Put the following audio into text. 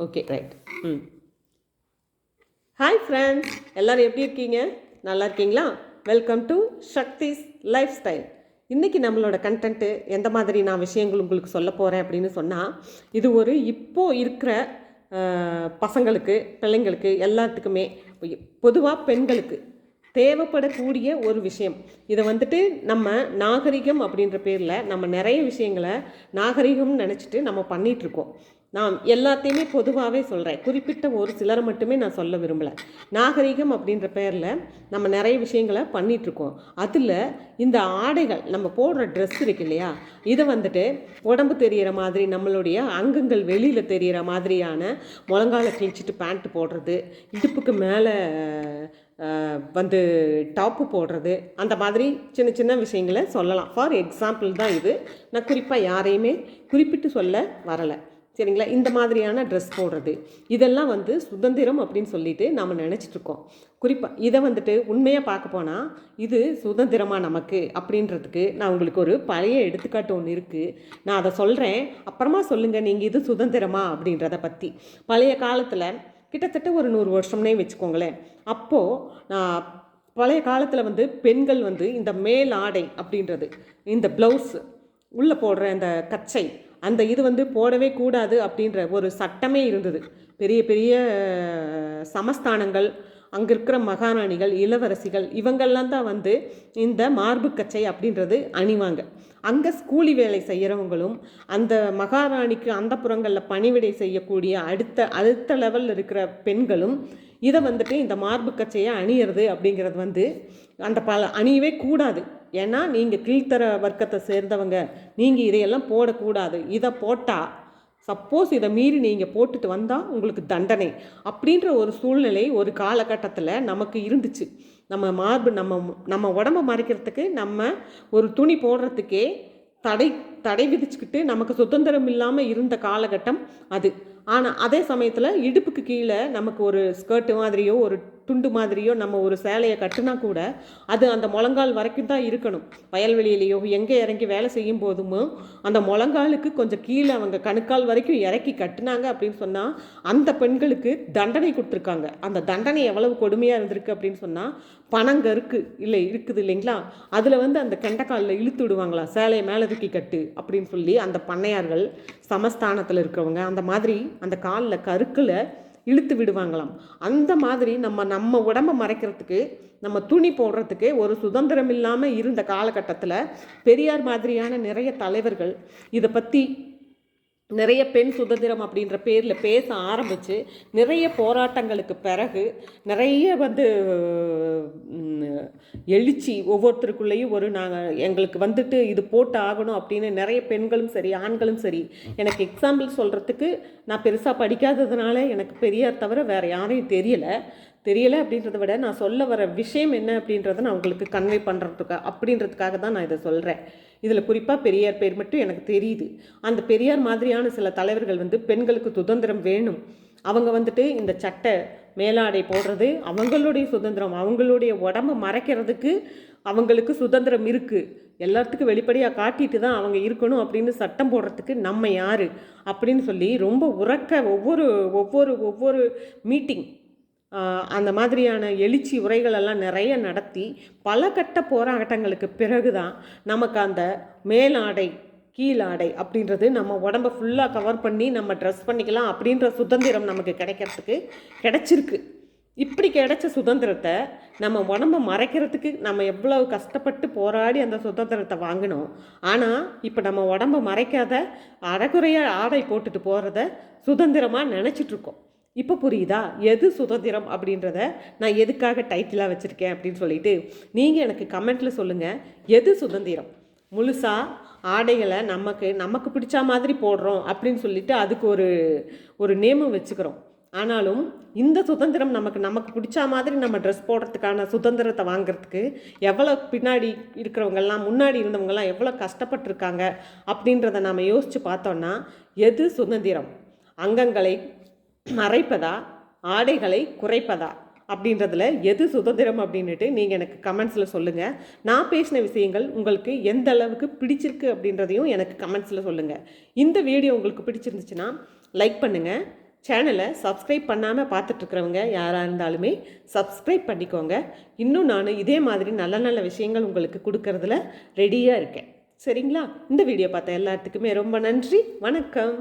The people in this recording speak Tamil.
ஓகே ரைட் ம் ஹாய் ஃப்ரெண்ட்ஸ் எல்லோரும் எப்படி இருக்கீங்க? நல்லா இருக்கீங்களா? Welcome to Shakti's lifestyle இன்றைக்கி நம்மளோட கண்டென்ட்டு எந்த மாதிரி நான் விஷயங்கள் உங்களுக்கு சொல்ல போகிறேன் அப்படின்னு சொன்னால் இது ஒரு இப்போது இருக்கிற பசங்களுக்கு பிள்ளைங்களுக்கு எல்லாத்துக்குமே பொதுவாக பெண்களுக்கு தேவைப்படக்கூடிய ஒரு விஷயம். இதை வந்துட்டு நம்ம நாகரிகம் அப்படின்ற பேரில் நம்ம நிறைய விஷயங்களை நாகரிகம்னு நினச்சிட்டு நம்ம பண்ணிகிட்ருக்கோம் நான் எல்லாத்தையுமே பொதுவாகவே சொல்கிறேன் குறிப்பிட்ட ஒரு சிலரை மட்டுமே நான் சொல்ல விரும்பலை. நாகரிகம் அப்படின்ற பேரில் நம்ம நிறைய விஷயங்களை பண்ணிகிட்ருக்கோம் அதில் இந்த ஆடைகள் நம்ம போடுற ட்ரெஸ் இருக்கு இல்லையா? இதை வந்துட்டு உடம்பு தெரிகிற மாதிரி நம்மளுடைய அங்கங்கள் வெளியில் தெரிகிற மாதிரியான முழங்கால கிழிச்சிட்டு பேண்ட் போடுறது இடுப்புக்கு மேலே வந்து டாப்பு போடுறது. அந்த மாதிரி சின்ன சின்ன விஷயங்களை சொல்லலாம். ஃபார் எக்ஸாம்பிள் தான் இது. நான் குறிப்பாக யாரையுமே குறிப்பிட்டு சொல்ல வரலை. சரிங்களா? இந்த மாதிரியான ட்ரெஸ் போடுறது. இதெல்லாம் வந்து சுதந்திரம் அப்படின்னு சொல்லிட்டு நாம் நினச்சிட்ருக்கோம் குறிப்பாக இதை வந்துட்டு உண்மையாக பார்க்க போனால் இது சுதந்திரமாக நமக்கு அப்படின்றதுக்கு நான் உங்களுக்கு ஒரு பழைய எடுத்துக்காட்டு ஒன்று இருக்குது நான் அதை சொல்கிறேன் அப்புறமா சொல்லுங்கள் நீங்கள் இது சுதந்திரமா அப்படின்றத பற்றி பழைய காலத்தில் கிட்டத்தட்ட ஒரு நூறு வருஷம்னே வச்சுக்கோங்களேன். அப்போது நான் பழைய காலத்தில் வந்து பெண்கள் வந்து இந்த மேல் ஆடை அப்படின்றது இந்த ப்ளவுஸ் உள்ளே போடுற அந்த கச்சை அந்த இது வந்து போடவே கூடாது அப்படின்ற ஒரு சட்டமே இருந்தது. பெரிய பெரிய சமஸ்தானங்கள் அங்கே இருக்கிற மகாராணிகள் இளவரசிகள் இவங்கெல்லாம் தான் வந்து இந்த மார்பு கச்சை அப்படின்றது அணிவாங்க. அங்கே கூலி வேலை செய்கிறவங்களும் அந்த மகாராணிக்கு அந்த புறங்களில் பணிவிடை செய்யக்கூடிய அடுத்த அடுத்த லெவலில் இருக்கிற பெண்களும் இதை வந்துட்டு இந்த மார்பு கச்சையை அணியிறது அப்படிங்கிறது வந்து அந்த பல அணியவே கூடாது. ஏன்னா நீங்கள் கீழ்த்தர வர்க்கத்தை சேர்ந்தவங்க நீங்கள் இதையெல்லாம் போடக்கூடாது. இதை போட்டால் சப்போஸ் இதை மீறி நீங்கள் போட்டுட்டு வந்தால் உங்களுக்கு தண்டனை. அப்படின்ற ஒரு சூழ்நிலை ஒரு காலகட்டத்தில் நமக்கு இருந்துச்சு. நம்ம மார்பு நம்ம நம்ம உடம்ப மறைக்கிறதுக்கு நம்ம ஒரு துணி போடுறதுக்கே தடை தடை விதிச்சுக்கிட்டு நமக்கு சுதந்திரம் இல்லாமல் இருந்த காலகட்டம் அது. ஆனால் அதே சமயத்தில் இடுப்புக்கு கீழே நமக்கு ஒரு ஸ்கர்ட்டு மாதிரியோ ஒரு துண்டு மாதிரியோ நம்ம ஒரு சேலையை கட்டினா கூட அது அந்த முழங்கால் வரைக்கும் தான் இருக்கணும். வயல்வெளியிலையோ எங்கே இறங்கி வேலை செய்யும் போதுமோ அந்த முழங்காலுக்கு கொஞ்சம் கீழே அவங்க கணுக்கால் வரைக்கும் இறக்கி கட்டினாங்க அப்படின்னு சொன்னால் அந்த பெண்களுக்கு தண்டனை கொடுத்துருக்காங்க. அந்த தண்டனை எவ்வளவு கொடுமையாக இருந்திருக்கு அப்படின்னு சொன்னால் பனங்கருக்கு இல்லை இருக்குது இல்லைங்களா? அதில் வந்து அந்த கெண்டைக்காலில் இழுத்து விடுவாங்களா? சேலையை மேலே தூக்கி கட்டு அப்படின்னு சொல்லி அந்த பண்ணையார்கள் சமஸ்தானத்தில் இருக்கிறவங்க அந்த மாதிரி அந்த காலில் கருக்கில் இழுத்து விடுவாங்களாம். அந்த மாதிரி நம்ம நம்ம உடம்ப மறைக்கிறதுக்கு நம்ம துணி போடுறதுக்கு ஒரு சுதந்திரம் இல்லாமல் இருந்த காலகட்டத்தில் பெரியார் மாதிரியான நிறைய தலைவர்கள் இதை பற்றி நிறைய பெண் சுதந்திரம் அப்படின்ற பேரில் பேச ஆரம்பித்து நிறைய போராட்டங்களுக்கு பிறகு நிறைய வந்து எழுச்சி ஒவ்வொருத்தருக்குள்ளேயும் ஒரு நாங்கள் எங்களுக்கு வந்துட்டு இது போட்டு ஆகணும் அப்படின்னு நிறைய பெண்களும் சரி ஆண்களும் சரி எனக்கு எக்ஸாம்பிள் சொல்கிறதுக்கு நான் பெருசாக படிக்காததுனால எனக்கு பெரியார் தவிர வேறு யாரையும் தெரியலை. தெரியலை அப்படின்றத விட நான் சொல்ல வர விஷயம் என்ன அப்படின்றத நான் உங்களுக்கு கன்வே பண்ணுறதுக்கா அப்படின்றதுக்காக தான் நான் இதை சொல்கிறேன் இதில் குறிப்பாக பெரியார் பேர் மட்டும் எனக்கு தெரியுது. அந்த பெரியார் மாதிரியான சில தலைவர்கள் வந்து பெண்களுக்கு சுதந்திரம் வேணும். அவங்க வந்துட்டு இந்த சட்டை மேலாடை போடுறது அவங்களுடைய சுதந்திரம் அவங்களுடைய உடம்ப மறைக்கிறதுக்கு அவங்களுக்கு சுதந்திரம் இருக்குது எல்லாத்துக்கும் வெளிப்படையாக காட்டிட்டு தான் அவங்க இருக்கணும் அப்படின்னு சட்டம் போடுறதுக்கு நம்ம யார்? அப்படின்னு சொல்லி ரொம்ப உறக்க ஒவ்வொரு ஒவ்வொரு ஒவ்வொரு மீட்டிங் அந்த மாதிரியான எழுச்சி உரைகள் எல்லாம் நிறைய நடத்தி பல கட்ட போராட்டங்களுக்கு பிறகு தான் நமக்கு அந்த மேலாடை கீழாடை அப்படின்றது நம்ம உடம்ப ஃபுல்லாக கவர் பண்ணி நம்ம ட்ரெஸ் பண்ணிக்கலாம் அப்படின்ற சுதந்திரம் நமக்கு கிடைக்கிறதுக்கு கிடைச்சிருக்கு. இப்படி கிடைச்ச சுதந்திரத்தை நம்ம உடம்ப மறைக்கிறதுக்கு நம்ம எவ்வளவு கஷ்டப்பட்டு போராடி அந்த சுதந்திரத்தை வாங்கினோம். ஆனால் இப்போ நம்ம உடம்ப மறைக்காத அறகுறையாக ஆடை போட்டுட்டு போகிறத சுதந்திரமாக நினச்சிட்ருக்கோம் இப்போ புரியுதா? எது சுதந்திரம் அப்படின்றத நான் எதுக்காக டைட்டிலாக வச்சுருக்கேன் அப்படின்னு சொல்லிட்டு நீங்கள் எனக்கு கமெண்ட்டில் சொல்லுங்கள் எது சுதந்திரம்? முழுசாக ஆடைகளை நமக்கு நமக்கு பிடிச்ச மாதிரி போடுறோம் அப்படின்னு சொல்லிட்டு அதுக்கு ஒரு ஒரு நேமம் வச்சுக்கிறோம். ஆனாலும் இந்த சுதந்திரம் நமக்கு நமக்கு பிடிச்ச மாதிரி நம்ம ட்ரெஸ் போடுறதுக்கான சுதந்திரத்தை வாங்குறதுக்கு எவ்வளோ பின்னாடி இருக்கிறவங்கெல்லாம் முன்னாடி இருந்தவங்கெல்லாம் எவ்வளோ கஷ்டப்பட்டிருக்காங்க அப்படின்றத நாம் யோசித்து பார்த்தோன்னா எது சுதந்திரம்? அங்கங்களை மறைப்பதா? ஆடைகளை குறைப்பதா? அப்படின்றதுல எது சுதந்திரம் அப்படின்னுட்டு நீங்கள் எனக்கு கமெண்ட்ஸில் சொல்லுங்கள் நான் பேசின விஷயங்கள் உங்களுக்கு எந்த அளவுக்கு பிடிச்சிருக்கு அப்படின்றதையும் எனக்கு கமெண்ட்ஸில் சொல்லுங்கள் இந்த வீடியோ உங்களுக்கு பிடிச்சிருந்துச்சுன்னா லைக் பண்ணுங்கள் சேனலை சப்ஸ்கிரைப் பண்ணாமல் பார்த்துட்ருக்கிறவங்க யாராக இருந்தாலுமே சப்ஸ்கிரைப் பண்ணிக்கோங்க. இன்னும் நான் இதே மாதிரி நல்ல நல்ல விஷயங்கள் உங்களுக்கு கொடுக்கறதுல ரெடியாக இருக்கேன். சரிங்களா? இந்த வீடியோ பார்த்த எல்லாத்துக்குமே ரொம்ப நன்றி. வணக்கம்.